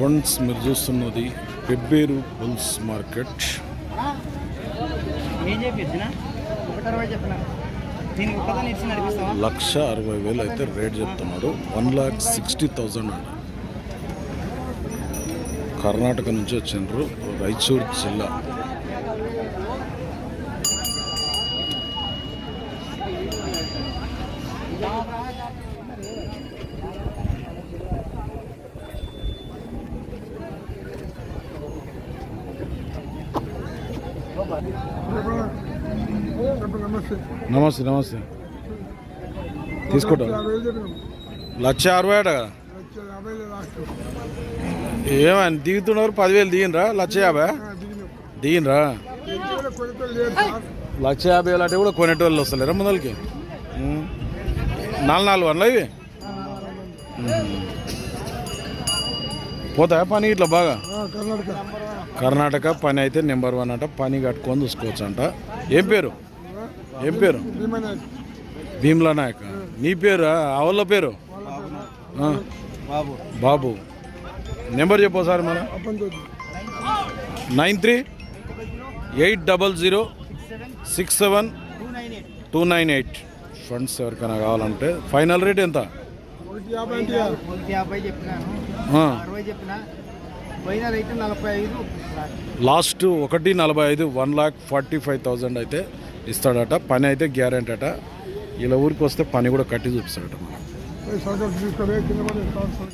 Friends మీరు చూస్తున్నది Pebbair bulls market. లక్ష అరవై వేలు అయితే రేట్ చెప్తున్నాడు వన్ లాక్ సిక్స్టీ థౌజండ్ అండి కర్ణాటక నుంచి వచ్చిండ్రు. రాయచూర్ జిల్లా. నమస్తే నమస్తే. తీసుకుంటా. లక్ష అరవై ఏట కదా? ఏమని దిగుతున్నారు? పదివేలు దిగినరా లక్ష యాభై? దిగినరా లక్ష యాభై వేలు అంటే కూడా కొనేటోళ్ళు వస్తలేరా ముందలకి? నాలుగు నాలుగు వందలు ఇవి? పోతాయా పని ఇట్లా బాగా? కర్ణాటక. కర్ణాటక పని అయితే నెంబర్ వన్ అంట పని కట్టుకొని చూసుకోవచ్చు అంట. ఏం పేరు? ఏం పేరు? భీమ్లా నాయక్. నీ పేరు? ఆవుల పేరు? బాబు. నెంబర్ చెప్పు సార్ మన nine three eight double zero six seven two nine eight. Funds ఎవరికైనా కావాలంటే ఫైనల్ రేట్ ఎంత? యాభై అంటే ఒకటి యాభై చెప్పినాను. ఆ, అరవై చెప్పిన. పోయిన రైతు నలభై ఐదు. లాస్ట్ ఒకటి నలభై ఐదు one lakh forty five thousand అయితే ఇస్తాడట. పని అయితే గ్యారెంటీ అట. ఇలా ఊరికి వస్తే పని కూడా కట్టి చూపిస్తాడట